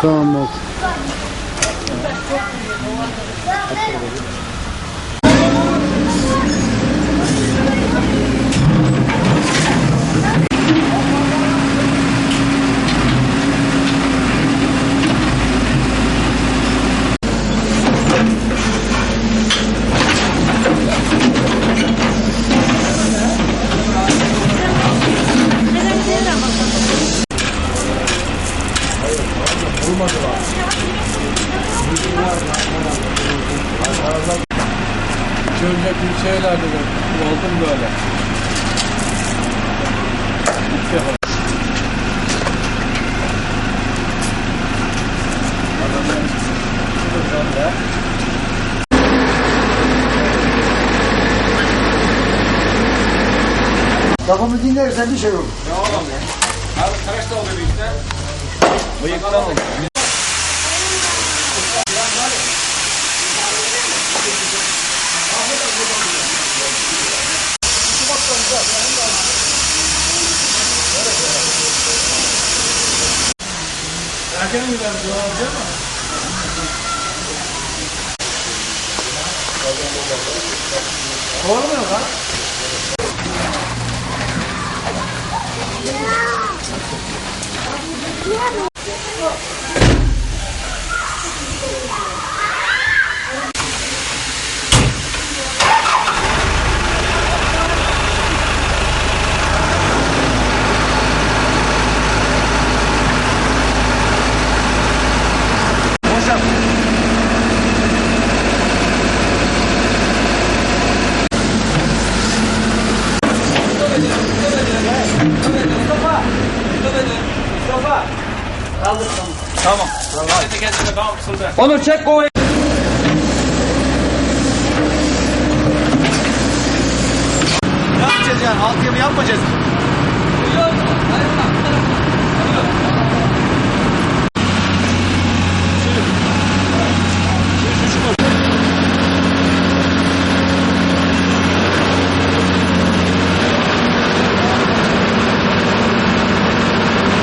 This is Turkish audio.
どうも。Tamam oldu. Önceki şeylerde de oldum böyle. İlk defa. Kafamı dinlersen bir şey olur. Erken mi vermiş olacak mı? Olmuyor lan. Tamam. Tamam. Hadi kendine tamam fısıldı. Onur çek kovayı. Ne yapacağız yani? Alt yapı yapmayacağız. Yok. Hayır, hayır.